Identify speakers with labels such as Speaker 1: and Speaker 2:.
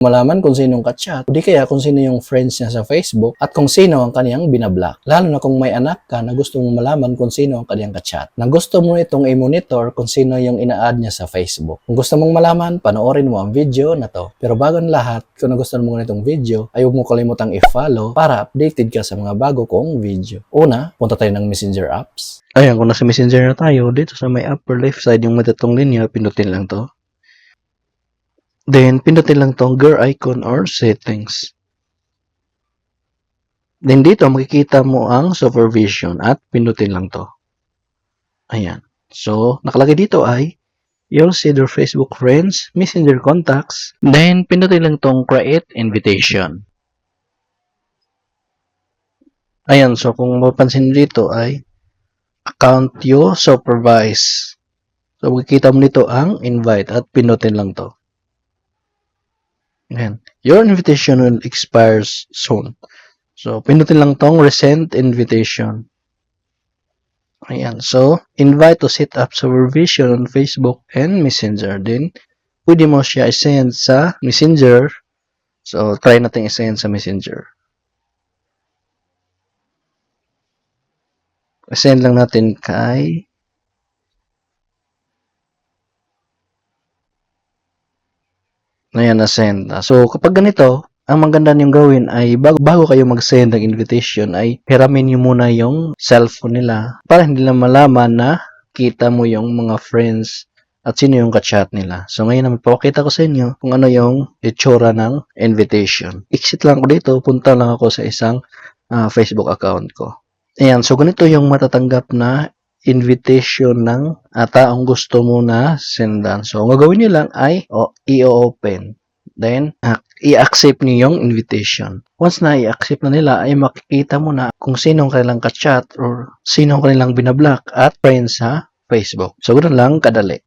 Speaker 1: malaman kung sinong kachat, o di kaya kung sino yung friends niya sa Facebook at kung sino ang kaniyang binablock. Lalo na kung may anak ka na gusto mong malaman kung sino ang kaniyang kachat. Na gusto mo itong i-monitor kung sino yung ina-add niya sa Facebook. Kung gusto mong malaman, panoorin mo ang video na to. Pero bago ang lahat, kung nagustuhan mo nitong video, ay huwag mo kalimutang i-follow para updated ka sa mga bago kong video. Una, punta tayo ng messenger apps.
Speaker 2: Ayan, kung nasa messenger na tayo, dito sa may upper left side, yung matatong linya, pindutin lang to. Then, pindutin lang tong gear icon or settings. Then, dito, makikita mo ang supervision at pindutin lang to. Ayan. So, nakalagay dito ay you'll see their Facebook friends, messenger contacts. Then, pindutin lang tong create invitation. Ayan, so kung mapansin dito ay account you supervise. So, makikita mo nito ang invite at pinutin lang to. Ayan. Your invitation will expire soon. So, pinutin lang tong resend invitation. Ayan. So, invite to set up supervision on Facebook and Messenger. Then, pwede mo siya i-send sa Messenger. So, try natin i-send sa Messenger. I-send lang natin kay Ayan, na-send. So, kapag ganito, ang maganda niyong gawin ay bago, bago kayo mag-send ng invitation ay hiramin niyo muna yung cellphone nila para hindi lang malaman na kita mo yung mga friends at sino yung kachat nila. So, ngayon naman, papakita ko sa inyo kung ano yung itsura ng invitation. Exit lang ako dito, punta lang ako sa isang ah, Facebook account ko. Ayan, so ganito yung matatanggap na invitation ng uh, taong gusto mo na sendan. So, ang gagawin nyo lang ay o, i-open. Then, ah, i-accept nyo yung invitation. Once na i-accept na nila, ay makikita mo na kung sinong kanilang ka-chat or sinong kanilang binablock at friends sa Facebook. So, ganoon lang kadali.